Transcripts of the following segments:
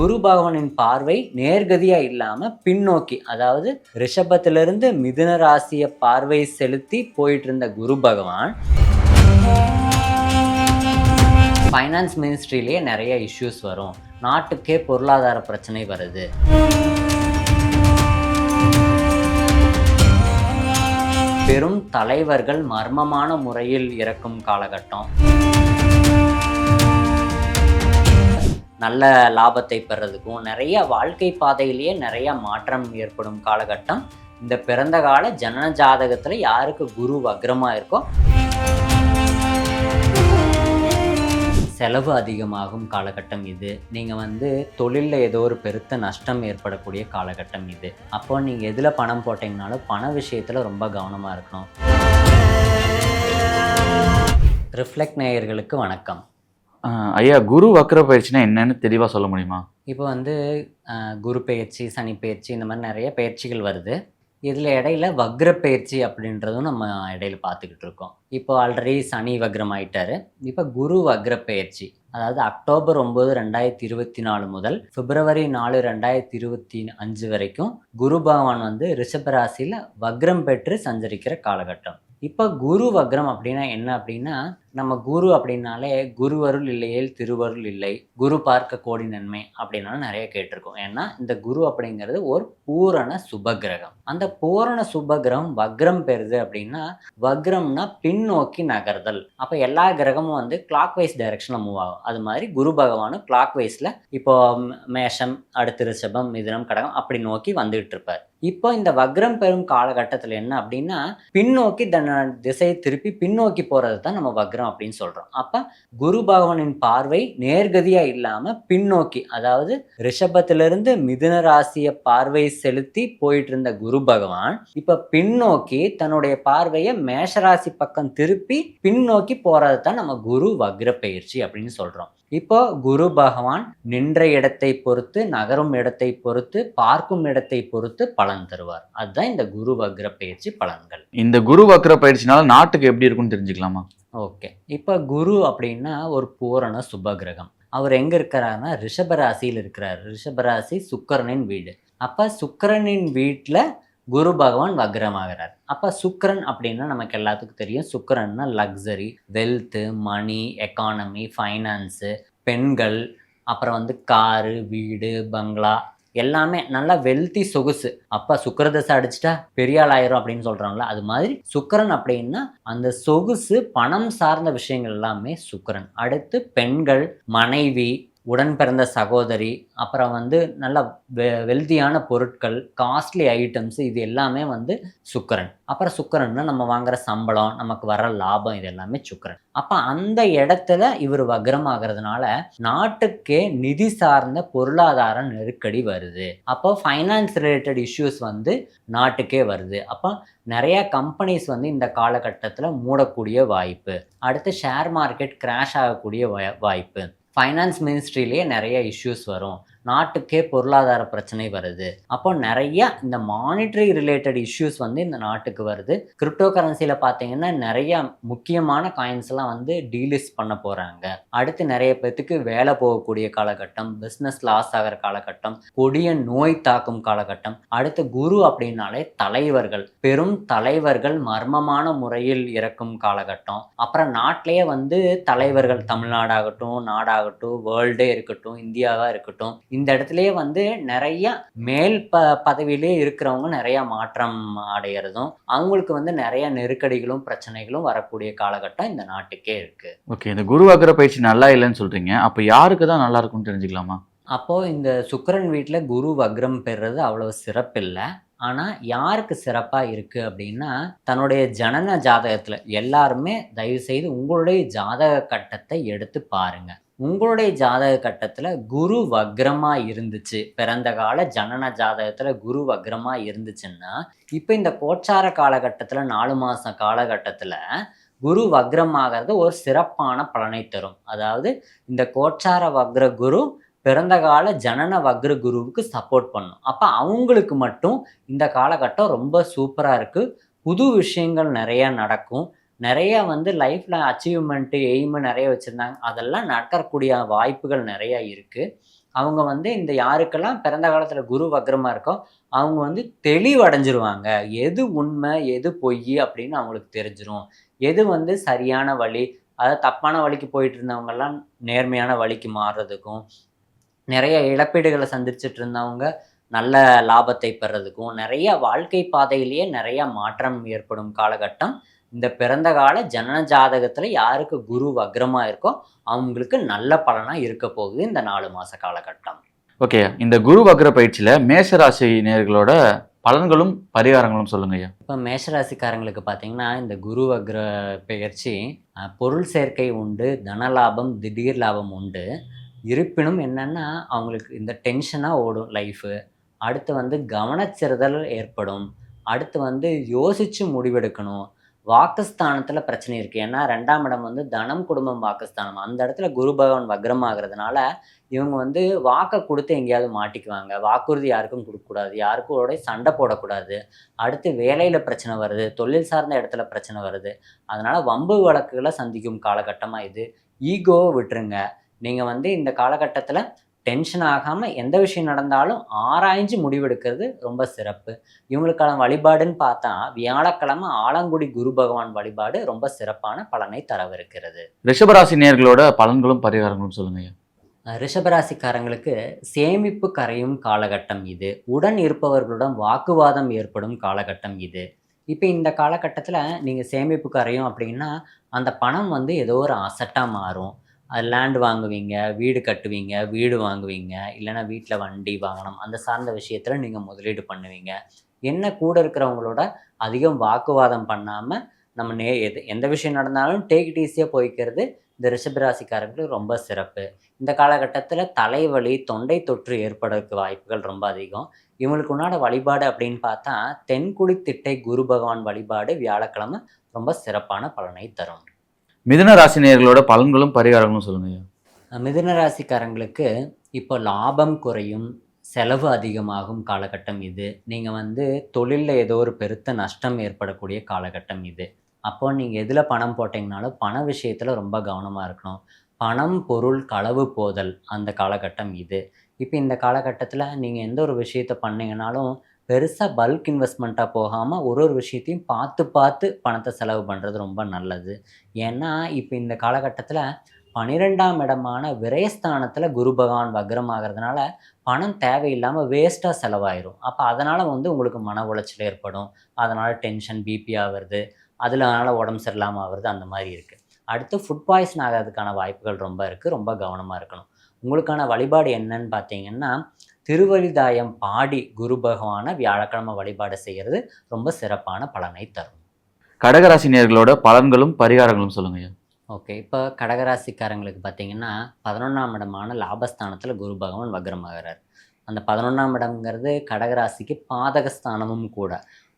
குரு பகவானின் பார்வை நேர்கதியா இல்லாம பின்னோக்கி அதாவது ரிஷபத்திலிருந்து மிதுன ராசியை பார்வை செலுத்தி போயிட்டு இருந்த குரு பகவான் ஃபைனான்ஸ் மினிஸ்ட்ரியிலேயே நிறைய இஷ்யூஸ் வரும். நாட்டுக்கே பொருளாதார பிரச்சனை வருது. பெரும் தலைவர்கள் மர்மமான முறையில் இறக்கும் காலகட்டம். நல்ல லாபத்தை பெறதுக்கும் நிறைய வாழ்க்கை பாதையிலேயே நிறைய மாற்றம் ஏற்படும் காலகட்டம். இந்த பிறந்த கால ஜனன ஜாதகத்தில் யாருக்கு குரு வக்ரமாக இருக்கோ செலவு அதிகமாகும் காலகட்டம் இது. நீங்கள் வந்து தொழிலில் ஏதோ ஒரு பெருத்த நஷ்டம் ஏற்படக்கூடிய காலகட்டம் இது. அப்போ நீங்கள் எதில் பணம் போட்டிங்கனாலும் பண விஷயத்தில் ரொம்ப கவனமாக இருக்கணும். ரிஃப்ளெக்ட் நேயர்களுக்கு வணக்கம். ஐயா குரு வக்ர பயிற்சினா என்னன்னு தெளிவாக சொல்ல முடியுமா? இப்போ வந்து குரு பெயர்ச்சி சனி பயிற்சி இந்த மாதிரி நிறைய பயிற்சிகள் வருது. இதில் இடையில வக்ர பயிற்சி அப்படின்றதும் நம்ம இடையில பார்த்துக்கிட்டு இருக்கோம். இப்போ ஆல்ரெடி சனி வக்ரம் ஆயிட்டாரு. இப்போ குரு வக்ர பயிற்சி அதாவது அக்டோபர் ஒம்பது ரெண்டாயிரத்தி இருபத்தி நாலு முதல் பிப்ரவரி நாலு ரெண்டாயிரத்தி இருபத்தி அஞ்சு வரைக்கும் குரு பகவான் வந்து ரிஷபராசியில் வக்ரம் பெற்று சஞ்சரிக்கிற காலகட்டம். இப்போ குரு வக்ரம் அப்படின்னா என்ன அப்படின்னா நம்ம குரு அப்படின்னாலே குருவருள் இல்லையே திருவருள் இல்லை குரு பார்க்க கோடி நன்மை அப்படின்னாலும் நிறைய கேட்டிருக்கோம். ஏன்னா இந்த குரு அப்படிங்கிறது ஒரு பூரண சுபகிரகம். அந்த பூரண சுபகிரகம் வக்ரம் பெறுது அப்படின்னா வக்ரம்னா பின்னோக்கி நகர்தல். அப்போ எல்லா கிரகமும் வந்து கிளாக் வைஸ் டைரக்ஷனில் மூவ் ஆகும். அது மாதிரி குரு பகவானும் கிளாக் வைஸில் இப்போ மேஷம் அடுத்து ரிஷபம் மிதுனம் கடகம் அப்படி நோக்கி வந்துகிட்டு இருப்பார். இப்போ இந்த வக்ரம் பெறும் காலகட்டத்தில் என்ன அப்படின்னா பின்னோக்கி தன்னை திசையை திருப்பி பின்னோக்கி போகிறது தான் நம்ம வக்ரம் அப்படின்னு சொல்கிறோம் அப்போ குரு பகவானின் பார்வை நேர்கதியாக இல்லாமல் பின்னோக்கி அதாவது ரிஷபத்திலிருந்து மிதுன ராசியை பார்வை செலுத்தி போயிட்டு இருந்த குரு பகவான் இப்போ பின்னோக்கி தன்னுடைய பார்வையை மேஷராசி பக்கம் திருப்பி பின்னோக்கி போகிறது தான் நம்ம குரு வக்ர பயிற்சி அப்படின்னு சொல்கிறோம் இப்போ குரு பகவான் நின்ற இடத்தை பொறுத்து நகரும் இடத்தை பொறுத்து பார்க்கும் இடத்தை பொறுத்து பலன் தருவார். அதுதான் இந்த குரு வக்ர பயிற்சி பலன்கள். இந்த குரு வக்ர பயிற்சினால நாட்டுக்கு எப்படி இருக்கும்னு தெரிஞ்சுக்கலாமா? ஓகே. இப்போ குரு அப்படின்னா ஒரு பூரண சுபகிரகம். அவர் எங்கே இருக்கிறாருன்னா ரிஷபராசியில் இருக்கிறார். ரிஷபராசி சுக்கிரனின் வீடு. அப்போ சுக்கிரனின் வீட்டில் குரு பகவான் வக்ரமாகிறார். அப்போ சுக்கரன் அப்படின்னா நமக்கு எல்லாத்துக்கும் தெரியும். சுக்கரன்னா luxury wealth money economy finance பெண்கள் அப்புறம் வந்து காரு வீடு பங்களா எல்லாமே நல்லா வெல்த்தி சொகுசு. அப்பா சுக்கரதசை அடிச்சிட்டா பெரிய ஆள் ஆயிரும் அப்படின்னு சொல்கிறாங்களா அது மாதிரி சுக்கிரன் அப்படின்னா அந்த சொகுசு பணம் சார்ந்த விஷயங்கள் எல்லாமே சுக்கரன். அடுத்து பெண்கள் மனைவி உடன் பிறந்த சகோதரி அப்புறம் வந்து நல்ல வெ வெல்தியான பொருட்கள் காஸ்ட்லி ஐட்டம்ஸ் இது எல்லாமே வந்து சுக்கரன். அப்புறம் சுக்கரன்னா நம்ம வாங்குற சம்பளம் நமக்கு வர லாபம் இது எல்லாமே சுக்கரன். அப்போ அந்த இடத்துல இவர் வக்ரமாகிறதுனால நாட்டுக்கே நிதி சார்ந்த பொருளாதார நெருக்கடி வருது. அப்போ ஃபைனான்ஸ் ரிலேட்டட் இஷ்யூஸ் வந்து நாட்டுக்கே வருது. அப்போ நிறைய கம்பெனிஸ் வந்து இந்த காலகட்டத்தில் மூடக்கூடிய வாய்ப்பு. அடுத்து ஷேர் மார்க்கெட் கிராஷ் ஆகக்கூடிய வா- வாய்ப்பு. ஃபைனான்ஸ் மினிஸ்ட்ரிலேயே நிறைய இஷ்யூஸ் வரும். நாட்டுக்கே பொருளாதார பிரச்சனை வருது. அப்போ நிறைய இந்த மானிட்டரி ரிலேட்டட் இஷ்யூஸ் வந்து இந்த நாட்டுக்கு வருது. கிரிப்டோ கரன்சியில் பார்த்தீங்கன்னா நிறைய முக்கியமான காயின்ஸ் எல்லாம் வந்து டீலிஸ்ட் பண்ண போகிறாங்க அடுத்து நிறைய பேர்த்துக்கு வேலை போகக்கூடிய காலகட்டம் பிஸ்னஸ் லாஸ் ஆகிற காலகட்டம் கொடிய நோய் தாக்கும் காலகட்டம். அடுத்து குரு அப்படின்னாலே தலைவர்கள். பெரும் தலைவர்கள் மர்மமான முறையில் இறக்கும் காலகட்டம். அப்புறம் நாட்டிலேயே வந்து தலைவர்கள் தமிழ்நாடாகட்டும் நாடாகட்டும் வேர்ல்டே இருக்கட்டும் இந்தியாவாக இருக்கட்டும் இந்த இடத்துலயே வந்து நிறைய மேல் ப பதவியிலே இருக்கிறவங்க நிறைய மாற்றம் அடையிறதும் அவங்களுக்கு வந்து நிறைய நெருக்கடிகளும் பிரச்சனைகளும் வரக்கூடிய காலகட்டம் இந்த நாட்டுக்கே இருக்கு. ஓகே இந்த குரு வக்ர பயிற்சி நல்லா இல்லைன்னு சொல்றீங்க. அப்ப யாருக்கு தான் நல்லா இருக்கும்னு தெரிஞ்சுக்கலாமா? அப்போ இந்த சுக்கிரன் வீட்டில் குரு வக்ரம் பெறுறது அவ்வளவு சிறப்பில்லை. ஆனால் யாருக்கு சிறப்பாக இருக்குது அப்படின்னா தன்னுடைய ஜனன ஜாதகத்தில் எல்லாருமே தயவு செய்து உங்களுடைய ஜாதக கட்டத்தை எடுத்து பாருங்க. உங்களுடைய ஜாதக கட்டத்தில் குரு வக்ரமாக இருந்துச்சு. பிறந்த கால ஜனன ஜாதகத்தில் குரு வக்ரமாக இருந்துச்சுன்னா இப்போ இந்த கோச்சார காலகட்டத்தில் நாலு மாத காலகட்டத்தில் குரு வக்ரமாகிறது ஒரு சிறப்பான பலனை தரும். அதாவது இந்த கோச்சார வக்ர குரு பிறந்த கால ஜனன வக்ர குருவுக்கு சப்போர்ட் பண்ணும். அப்போ அவங்களுக்கு மட்டும் இந்த காலகட்டம் ரொம்ப சூப்பராக இருக்குது புது விஷயங்கள் நிறைய நடக்கும். நிறைய வந்து லைஃப்பில் அச்சீவ்மெண்ட்டு எய்மு நிறைய வச்சுருந்தாங்க. அதெல்லாம் நடக்கக்கூடிய வாய்ப்புகள் நிறையா இருக்குது அவங்க வந்து இந்த யாருக்கெல்லாம் பிறந்த காலத்தில் குரு வக்ரமாக இருக்கோ அவங்க வந்து தெளிவடைஞ்சிருவாங்க. எது உண்மை எது பொய் அப்படின்னு அவங்களுக்கு தெரிஞ்சிடும் எது வந்து சரியான வழி அதாவது தப்பான வழிக்கு போயிட்டு இருந்தவங்கெல்லாம் நேர்மையான வழிக்கு மாறுறதுக்கும் நிறைய இழப்பீடுகளை சந்திச்சுட்டு இருந்தவங்க நல்ல லாபத்தை பெறதுக்கும் நிறைய வாழ்க்கை பாதையிலேயே நிறைய மாற்றம் ஏற்படும் காலகட்டம். இந்த பிறந்த கால ஜனன ஜாதகத்தில் யாருக்கு குரு வக்ரமாக இருக்கோ அவங்களுக்கு நல்ல பலனாக இருக்க போகுது இந்த நாலு மாத காலகட்டம். ஓகே இந்த குரு வக்ர பயிற்சியில மேஷராசி நேர்களோட பலன்களும் பரிகாரங்களும் சொல்லுங்க ஐயா. இப்போ மேஷராசிக்காரங்களுக்கு பார்த்தீங்கன்னா இந்த குரு வக்ர அஹ், பொருள் சேர்க்கை உண்டு தனலாபம் திடீர் லாபம் உண்டு. இருப்பினும் என்னன்னா அவங்களுக்கு இந்த டென்ஷனாக ஓடும் லைஃபு அடுத்து வந்து கவனச்சிறுதல் ஏற்படும். அடுத்து வந்து யோசித்து முடிவெடுக்கணும். வாக்குஸ்தானத்தில் பிரச்சனை இருக்குது ஏன்னா ரெண்டாம் இடம் வந்து தனம் குடும்பம் வாக்குஸ்தானம். அந்த இடத்துல குரு பகவான் வக்ரமாகிறதுனால இவங்க வந்து வாக்கை கொடுத்து எங்கேயாவது மாட்டிக்குவாங்க. வாக்குறுதி யாருக்கும் கொடுக்கக்கூடாது யாருக்கும் சண்டை போடக்கூடாது. அடுத்து வேலையில் பிரச்சனை வருது. தொழில் சார்ந்த இடத்துல பிரச்சனை வருது. அதனால் வம்பு வழக்குகளை சந்திக்கும் காலகட்டமாக இது. ஈகோவை விட்டுருங்க. நீங்கள் வந்து இந்த காலகட்டத்தில் டென்ஷன் ஆகாமல் எந்த விஷயம் நடந்தாலும் ஆராய்ஞ்சு முடிவெடுக்கிறது ரொம்ப சிறப்பு. இவங்களுக்கான வழிபாடுன்னு பார்த்தா வியாழக்கிழமை ஆலங்குடி குரு பகவான் வழிபாடு ரொம்ப சிறப்பான பலனை தரவிருக்கிறது. ரிஷபராசி நேர்களோட பலன்களும் பரிகாரங்களும் சொல்லுங்க ரிஷபராசிக்காரங்களுக்கு சேமிப்பு கரையும் காலகட்டம் இது. உடன் இருப்பவர்களுடன் வாக்குவாதம் ஏற்படும் காலகட்டம் இது. இப்போ இந்த காலகட்டத்தில் நீங்கள் சேமிப்பு கரையும் அப்படின்னா அந்த பணம் வந்து ஏதோ ஒரு அசட்டாக மாறும். அது லேண்ட் வாங்குவீங்க வீடு கட்டுவீங்க வீடு வாங்குவீங்க இல்லைன்னா வீட்டில் வண்டி வாங்கணும் அந்த சார்ந்த விஷயத்தில் நீங்கள் முதலீடு பண்ணுவீங்க. என்ன கூட இருக்கிறவங்களோட அதிகம் வாக்குவாதம் பண்ணாமல் நம்ம நே எது எந்த விஷயம் நடந்தாலும் டேக் இட் ஈஸியாக போய்க்கிறது இந்த ரிஷபராசிக்காரங்களுக்கு ரொம்ப சிறப்பு. இந்த காலகட்டத்தில் தலைவலி தொண்டை தொற்று ஏற்படுறதுக்கு வாய்ப்புகள் ரொம்ப அதிகம். இவங்களுக்கு உண்டான வழிபாடு அப்படின்னு பார்த்தா தென்குடி திட்டை குரு பகவான் வழிபாடு வியாழக்கிழமை ரொம்ப சிறப்பான பலனை தரும். மிதுன ராசி நேர்களோட பலன்களும் பரிகாரங்களும் சொல்லுங்க மிதுன ராசிக்காரங்களுக்கு இப்போ லாபம் குறையும் செலவு அதிகமாகும் காலகட்டம் இது. நீங்கள் வந்து தொழிலில் ஏதோ ஒரு பெருத்த நஷ்டம் ஏற்படக்கூடிய காலகட்டம் இது. அப்போ நீங்கள் எதில் பணம் போட்டிங்கனாலும் பண விஷயத்தில் ரொம்ப கவனமாக இருக்கணும். பணம் பொருள் களவு போதல் அந்த காலகட்டம் இது. இப்போ இந்த காலகட்டத்தில் நீங்கள் எந்த ஒரு விஷயத்தை பண்ணிங்கனாலும் பெருசாக பல்க் இன்வெஸ்ட்மெண்ட்டாக போகாமல் ஒரு ஒரு விஷயத்தையும் பார்த்து பார்த்து பணத்தை செலவு பண்ணுறது ரொம்ப நல்லது. ஏன்னா இப்போ இந்த காலகட்டத்தில் பன்னிரெண்டாம் இடமான விரயஸ்தானத்தில் குரு பகவான் வக்ரமாகிறதுனால பணம் தேவையில்லாமல் வேஸ்ட்டாக செலவாயிரும். அப்போ அதனால் வந்து உங்களுக்கு மன உளைச்சல் ஏற்படும். அதனால் டென்ஷன் பிபி ஆகிறது. அதில் அதனால் உடம்பு சரியில்லாமல் ஆகிறது அந்த மாதிரி இருக்குது அடுத்து ஃபுட் பாய்சன் ஆகிறதுக்கான வாய்ப்புகள் ரொம்ப இருக்குது ரொம்ப கவனமாக இருக்கணும். உங்களுக்கான வழிபாடு என்னன்னு பார்த்தீங்கன்னா திருவழிதாயம் பாடி குரு பகவானை வியாழக்கிழமை வழிபாடு செய்கிறது ரொம்ப சிறப்பான பலனை தரும். கடகராசி நேர்களோட பலன்களும் பரிகாரங்களும் சொல்லுங்க ஓகே இப்போ கடகராசிக்காரங்களுக்கு பார்த்தீங்கன்னா பதினொன்றாம் இடமான லாபஸ்தானத்தில் குரு பகவான் வக்ரமாகிறார். அந்த பதினொன்றாம் இடம்ங்கிறது கடகராசிக்கு பாதகஸ்தானமும் கூட.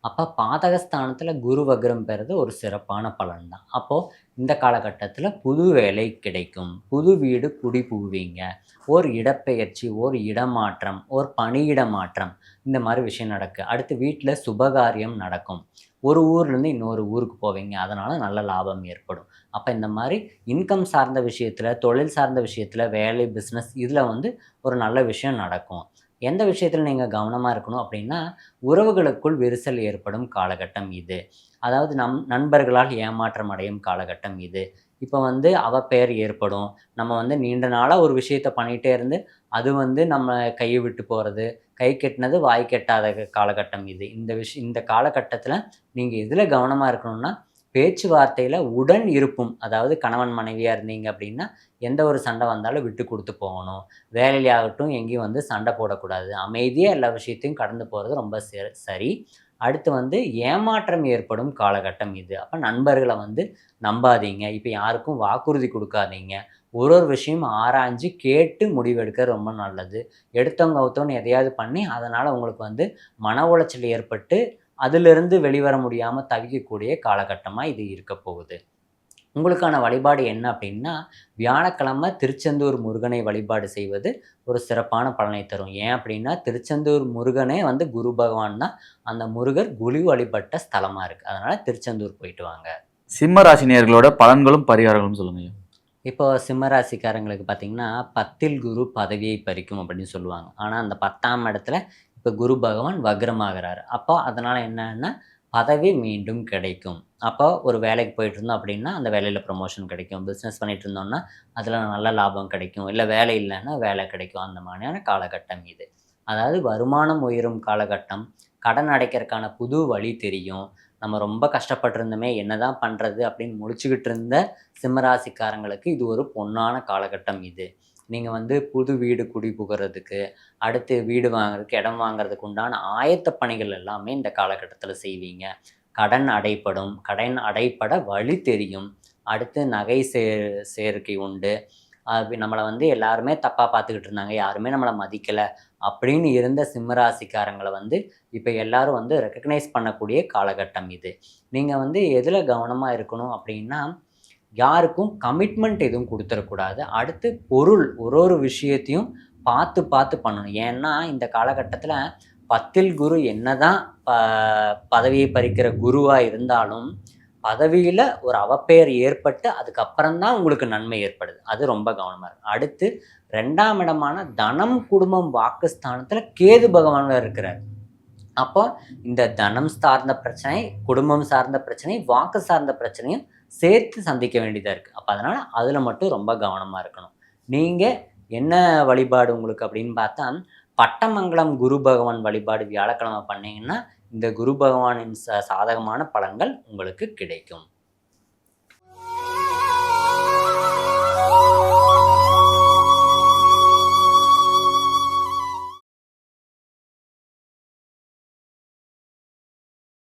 அப்போ பாதகஸ்தானத்தில் குரு வக்ரம் பெறது ஒரு சிறப்பான பலன் தான் அப்போது இந்த காலகட்டத்தில் புது வேலை கிடைக்கும். புது வீடு குடி புகுவீங்க. ஒரு இடப்பெயர்ச்சி ஒரு இடமாற்றம் ஒரு பணியிட மாற்றம் இந்த மாதிரி விஷயம் நடக்கு. அடுத்து வீட்டில் சுபகாரியம் நடக்கும். ஒரு ஊர்லேருந்து இன்னொரு ஊருக்கு போவீங்க. அதனால் நல்ல லாபம் ஏற்படும். அப்போ இந்த மாதிரி இன்கம் சார்ந்த விஷயத்தில் தொழில் சார்ந்த விஷயத்தில் வேலை பிஸ்னஸ் இதில் வந்து ஒரு நல்ல விஷயம் நடக்கும். எந்த விஷயத்தில் நீங்கள் கவனமாக இருக்கணும் அப்படின்னா உறவுகளுக்குள் விரிசல் ஏற்படும் காலகட்டம் இது. அதாவது நம் நண்பர்களால் ஏமாற்றம் அடையும் காலகட்டம் இது. இப்போ வந்து அவ பெயர் ஏற்படும். நம்ம வந்து நீண்ட நாளாக ஒரு விஷயத்த பண்ணிகிட்டே இருந்து அது வந்து நம்ம கையை விட்டு போகிறது கை கெட்டினது வாய் கெட்டாத காலகட்டம் இது. இந்த விஷயம் இந்த காலகட்டத்தில் நீங்கள் இதில் கவனமாக இருக்கணும்னா பேச்சுவார்த்தையில் உடன் இருப்பும் அதாவது கணவன் மனைவியாக இருந்தீங்க அப்படின்னா எந்த ஒரு சண்டை வந்தாலும் விட்டு கொடுத்து போகணும். வேலையிலாகட்டும் எங்கேயும் வந்து சண்டை போடக்கூடாது. அமைதியாக எல்லா விஷயத்தையும் கடந்து போகிறது ரொம்ப சரி. அடுத்து வந்து ஏமாற்றம் ஏற்படும் காலகட்டம் இது. அப்போ நண்பர்களை வந்து நம்பாதீங்க. இப்போ யாருக்கும் வாக்குறுதி கொடுக்காதீங்க. ஒரு ஒரு விஷயம் ஆராய்ஞ்சு கேட்டு முடிவெடுக்க ரொம்ப நல்லது. எடுத்தவங்க ஒருத்தவங்க எதையாவது பண்ணி அதனால் உங்களுக்கு வந்து மன உளைச்சல் ஏற்பட்டு அதிலிருந்து வெளிவர முடியாமல் தவிக்கக்கூடிய காலகட்டமாக இது இருக்க போகுது. உங்களுக்கான வழிபாடு என்ன அப்படின்னா வியாழக்கிழமை திருச்செந்தூர் முருகனை வழிபாடு செய்வது ஒரு சிறப்பான பலனை தரும். ஏன் அப்படின்னா திருச்செந்தூர் முருகனே வந்து குரு பகவான் தான். அந்த முருகர் குரு வழிபட்ட ஸ்தலமாக இருக்குது அதனால் திருச்செந்தூர் போயிட்டு வாங்க. சிம்ம ராசி நேர்களோட பலன்களும் பரிகாரங்களும் சொல்லுங்க. ஐயா இப்போ சிம்மராசிக்காரங்களுக்கு பார்த்தீங்கன்னா பத்தில் குரு பதவியை பறிக்கும் அப்படின்னு சொல்லுவாங்க. ஆனால் அந்த பத்தாம் இடத்துல இப்போ குரு பகவான் வக்ரமாகிறாரு. அப்போ அதனால் என்னன்னா பதவி மீண்டும் கிடைக்கும். அப்போ ஒரு வேலைக்கு போயிட்டு இருந்தோம் அப்படின்னா அந்த வேலையில் ப்ரொமோஷன் கிடைக்கும். பிஸ்னஸ் பண்ணிட்டு இருந்தோம்னா அதில் நல்ல லாபம் கிடைக்கும். இல்லை வேலை இல்லைன்னா வேலை கிடைக்கும். அந்த மாதிரியான காலகட்டம் இது. அதாவது வருமானம் உயரும் காலகட்டம். கடன் அடைக்கிறதுக்கான புது வழி தெரியும். நம்ம ரொம்ப கஷ்டப்பட்டிருந்தோமே என்ன தான் பண்ணுறது அப்படின்னு முடிச்சுக்கிட்டு இருந்த சிம்மராசிக்காரங்களுக்கு இது ஒரு பொன்னான காலகட்டம் இது. நீங்கள் வந்து புது வீடு குடி புகிறதுக்கு அடுத்து வீடு வாங்குறதுக்கு இடம் வாங்குறதுக்கு உண்டான ஆயத்த பணிகள் எல்லாமே இந்த காலகட்டத்தில் செய்வீங்க. கடன் அடைப்படும். கடன் அடைப்பட வழி தெரியும். அடுத்து நகை சே சேர்க்கை உண்டு. அது நம்மளை வந்து எல்லாருமே தப்பாக பார்த்துக்கிட்டு இருந்தாங்க. யாருமே நம்மளை மதிக்கலை. அப்படின்னு இருந்த சிம்மராசிக்காரங்களை வந்து இப்போ எல்லாரும் வந்து ரெக்கக்னைஸ் பண்ணக்கூடிய காலகட்டம் இது. நீங்கள் வந்து எதில் கவனமாக இருக்கணும் அப்படின்னா யாருக்கும் கமிட்மெண்ட் எதுவும் கொடுத்துடக்கூடாது. அடுத்து பொருள் ஒரு ஒரு விஷயத்தையும் பார்த்து பார்த்து பண்ணணும். ஏன்னா இந்த காலகட்டத்தில் பத்தில் குரு என்னதான் ப பதவியை பறிக்கிற குருவாக இருந்தாலும் பதவியில் ஒரு அவப்பெயர் ஏற்பட்டு அதுக்கப்புறம் தான் உங்களுக்கு நன்மை ஏற்படுது. அது ரொம்ப கவனமாக இருக்கும் அடுத்து ரெண்டாம் இடமான தனம் குடும்பம் வாக்குஸ்தானத்தில் கேது பகவானில் இருக்கிறார். அப்போ இந்த தனம் சார்ந்த பிரச்சனை குடும்பம் சார்ந்த பிரச்சனை வாக்கு சார்ந்த பிரச்சனையும் சேர்த்து சந்திக்க வேண்டியதாக இருக்குது அப்போ அதனால் அதில் மட்டும் ரொம்ப கவனமாக இருக்கணும். நீங்கள் என்ன வழிபாடு உங்களுக்கு அப்படின்னு பார்த்தா பட்டமங்கலம் குரு பகவான் வழிபாடு வியாழக்கிழமை பண்ணிங்கன்னா இந்த குரு பகவானின் ச சாதகமான பலன்கள் உங்களுக்கு கிடைக்கும்.